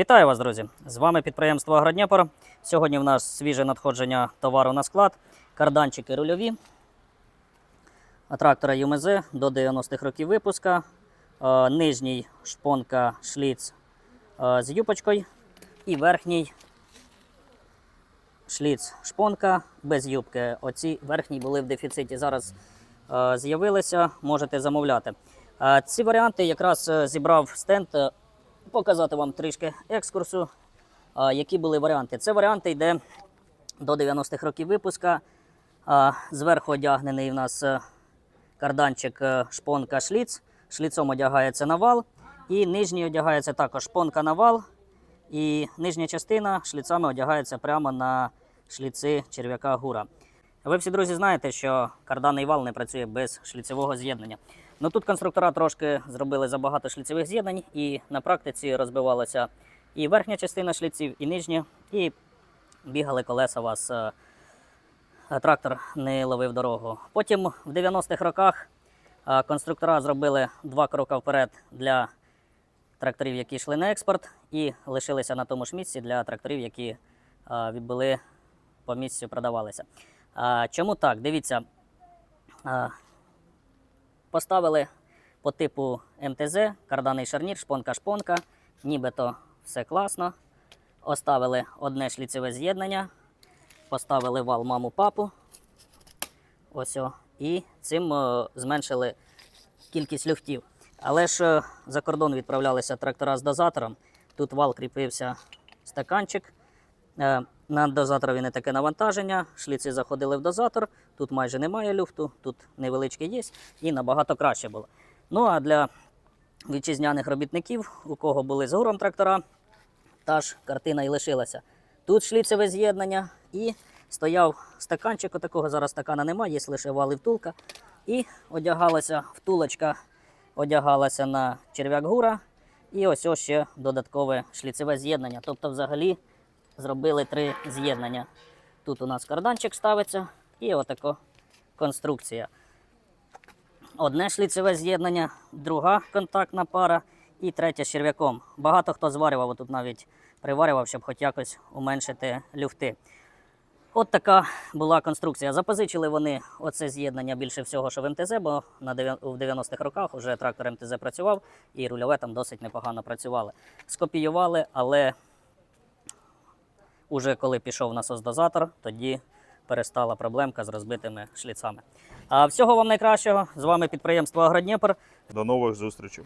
Вітаю вас, друзі! З вами підприємство Агродніпро. Сьогодні в нас свіже надходження товару на склад, карданчики рульові, трактора ЮМЗ до 90-х років випуска, е, нижній шпонка шліц е, з юпочкою і верхній шліц шпонка без юбки. Оці верхні були в дефіциті. Зараз е, з'явилися, можете замовляти. Е, ці варіанти якраз е, зібрав стенд. Е, показати вам трішки екскурсу, які були варіанти. Це варіанти йде до 90-х років випуска. Зверху одягнений в нас е, карданчик е, шпонка шліц. Шліцом одягається на вал. І нижній одягається також шпонка на вал. І нижня частина шліцами одягається прямо на шліци черв'яка гура. Ви всі друзі знаєте, що карданний вал не працює без шліцевого з'єднання. Ну тут конструктора трошки зробили забагато шліцевих з'єднань, і на практиці розбивалася і верхня частина шліців, і нижня, і бігали колеса у вас. е, Трактор не ловив дорогу. Потім в 90-х роках е, конструктора зробили два кроки вперед для тракторів, які йшли на експорт, і лишилися на тому ж місці для тракторів, які е, були по місцю продавалися. Чому так? Дивіться, поставили по типу МТЗ, карданий шарнір, шпонка-шпонка, нібито все класно. Оставили одне шліцеве з'єднання, поставили вал маму-папу. Ось о, і цим е, зменшили кількість люфтів. Але ж е, за кордон відправлялися трактора з дозатором. Тут вал кріпився стаканчик. Е, На дозаторові не таке навантаження. Шліці заходили в дозатор. Тут майже немає люфту, тут невеличкий є і набагато краще було. Ну а для вітчизняних робітників, у кого були з гуром трактора, та ж картина і лишилася. Тут шліцеве з'єднання і стояв стаканчик, отакого зараз стакана немає, є лише вал і втулка. І одягалася втулочка, одягалася на черв'як гура. І ось ось ще додаткове шліцеве з'єднання. Тобто, взагалі, зробили три з'єднання. Тут у нас карданчик ставиться і отако конструкція. Одне шліцеве з'єднання, друга контактна пара і третя з черв'яком. Багато хто зварював, тут навіть приварював, щоб хоч якось уменшити люфти. От така була конструкція. Запозичили вони оце з'єднання більше всього, що в МТЗ, бо на в 90-х роках вже трактор МТЗ працював і рульове там досить непогано працювали. Скопіювали, але уже коли пішов насос-дозатор, тоді перестала проблемка з розбитими шліцами. А всього вам найкращого. З вами підприємство Агродніпр. До нових зустрічей.